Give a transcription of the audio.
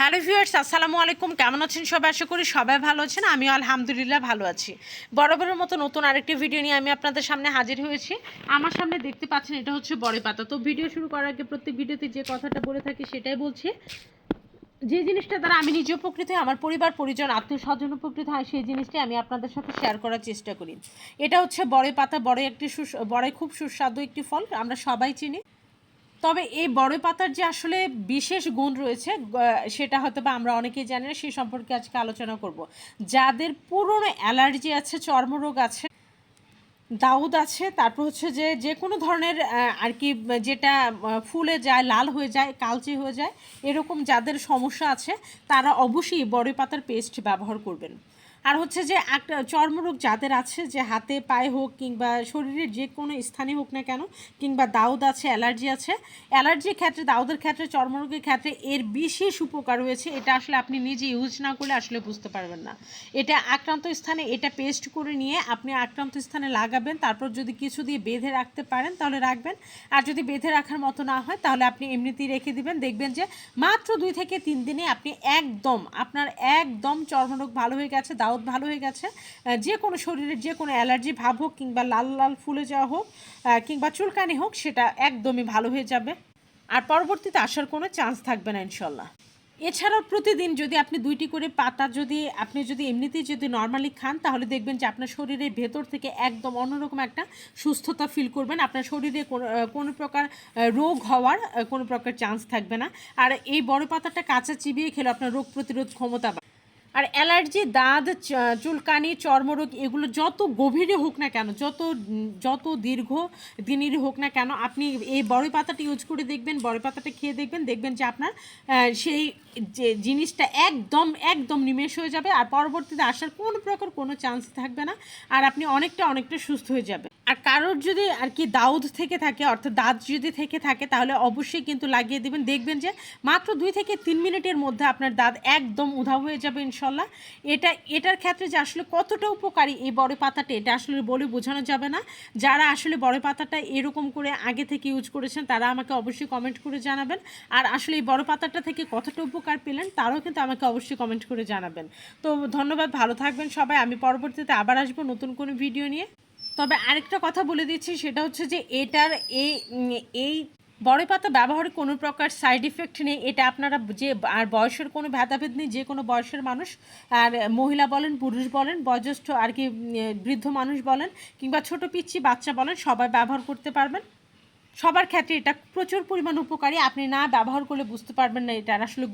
Hello viewers, আসসালামু আলাইকুম। কেমন আছেন সবাই? আশা করি সবাই ভালো আছেন। আমিও আলহামদুলিল্লাহ ভালো আছি। বরাবরের মতো নতুন আরেকটি ভিডিও নিয়ে আমি আপনাদের সামনে হাজির হয়েছি। আমার সামনে দেখতে পাচ্ছেন, এটা হচ্ছে বড় পাতা। তো ভিডিও শুরু করার আগে প্রত্যেক ভিডিওতে যে কথাটা বলে থাকি সেটাই বলছি। যে জিনিসটা দ্বারা আমি নিজে উপকৃত হই, আমার পরিবার, পরিজন, আত্মীয় স্বজন উপকৃত হয়, সেই জিনিসটাই আমি আপনাদের সাথে শেয়ার করার চেষ্টা করি। এটা হচ্ছে বড় পাতা। বড় একটি সুস বড় খুব সুস্বাদু একটি ফল, আমরা সবাই চিনি। তবে এই বড় পাতার যে আসলে বিশেষ গুণ রয়েছে সেটা হয়তো বা আমরা অনেকেই জানি না সেই সম্পর্কে আজকে আলোচনা করব। যাদের পুরনো অ্যালার্জি আছে, চর্মরোগ আছে, দাউদ আছে, তারপর হচ্ছে যে যে কোনো ধরনের আর কি, যেটা ফুলে যায়, লাল হয়ে যায়, কালচে হয়ে যায়, এরকম যাদের সমস্যা আছে, তারা অবশ্যই বড়ি পাতার পেস্ট ব্যবহার করবেন। আর হচ্ছে যে একটা চর্মরোগ যাদের আছে, যে হাতে পায়ে হোক কিংবা শরীরের যে কোনো স্থানে হোক না কেন, কিংবা দাউদ আছে, অ্যালার্জি আছে, অ্যালার্জির ক্ষেত্রে, দাউদের ক্ষেত্রে, চর্মরোগের ক্ষেত্রে এর বিশেষ উপকার রয়েছে। এটা আসলে আপনি নিজে ইউজ না করলে আসলে বুঝতে পারবেন না। এটা আক্রান্ত স্থানে, এটা পেস্ট করে নিয়ে আপনি আক্রান্ত স্থানে লাগাবেন, তারপর যদি কিছু দিয়ে বেঁধে রাখতে পারেন, তাহলে রাখবেন। আর যদি বেঁধে রাখার মতো না হয়, তাহলে আপনি এমনিতেই রেখে দিবেন। দেখবেন যে মাত্র দুই থেকে তিন দিনে আপনি একদম, আপনার একদম চর্মরোগ ভালো হয়ে গেছে ভালো হয়ে গেছে। যে কোনো শরীরের যে কোনো অ্যালার্জি ভাব হোক কিংবা লাল লাল ফুলে যাওয়া হোক কিংবা চুলকানি হোক, সেটা একদমই ভালো হয়ে যাবে। আর পরবর্তীতে আসার কোনো চান্স থাকবে না ইনশাল্লাহ। এছাড়াও প্রতিদিন যদি আপনি দুইটি করে পাতা যদি, আপনি যদি এমনিতেই যদি নর্মালি খান, তাহলে দেখবেন যে আপনার শরীরের ভেতর থেকে একদম অন্যরকম একটা সুস্থতা ফিল করবেন। আপনার শরীরে কোনো প্রকার রোগ হওয়ার কোনো প্রকার চান্স থাকবে না। আর এই বড় পাতাটা কাঁচা চিবিয়ে খেলে আপনার রোগ প্রতিরোধ ক্ষমতা। আর অ্যালার্জি, দাঁত চুলকানি, চর্মরোগ, এগুলো যত গভীরে হোক না কেন, যত যত দীর্ঘ দিনের হোক না কেন, আপনি এই বড়ই পাতাটা ইউজ করে দেখবেন, বড়ই পাতাটা খেয়ে দেখবেন দেখবেন যে আপনার সেই যে জিনিসটা একদম একদম নিমেষ হয়ে যাবে আর পরবর্তীতে আসার কোনো প্রকার কোনো চান্স থাকবে না আর আপনি অনেকটা অনেকটা সুস্থ হয়ে যাবে আর কারোর যদি আর কি দাউদ থেকে থাকে, অর্থাৎ দাঁত যদি থেকে থাকে, তাহলে অবশ্যই কিন্তু লাগিয়ে দেবেন। দেখবেন যে মাত্র দুই থেকে তিন মিনিটের মধ্যে আপনার দাঁত একদম উধাও হয়ে যাবে ইনশাল্লাহ। এটা, এটার ক্ষেত্রে যে আসলে কতটা উপকারী এই বড় পাতাটা, এটা আসলে বলে বোঝানো যাবে না। যারা আসলে বড় পাতাটা এরকম করে আগে থেকে ইউজ করেছেন, তারা আমাকে অবশ্যই কমেন্ট করে জানাবেন। আর আসলে এই বড় পাতাটা থেকে কতটা উপকার পেলেন, তারাও কিন্তু আমাকে অবশ্যই কমেন্ট করে জানাবেন। তো ধন্যবাদ, ভালো থাকবেন সবাই। আমি পরবর্তীতে আবার আসব নতুন কোনো ভিডিও নিয়ে। তবে আরেকটা কথা বলে দিচ্ছি, সেটা হচ্ছে যে এটার এই এই বড় পাতা ব্যবহারে কোনো প্রকার সাইড ইফেক্ট নেই। এটা আপনারা যে, আর বয়সের কোনো ভেদাভেদ নেই, যে কোনো বয়সের মানুষ, আর মহিলা বলেন, পুরুষ বলেন, বয়োজ্যেষ্ঠ আর কি বৃদ্ধ মানুষ বলেন, কিংবা ছোট পিচ্ছি বাচ্চা বলেন, সবাই ব্যবহার করতে পারবেন। সবার ক্ষেত্রে এটা প্রচুর পরিমাণ উপকারী। আপনি না ব্যবহার করলে বুঝতে পারবেন না এটার আসলে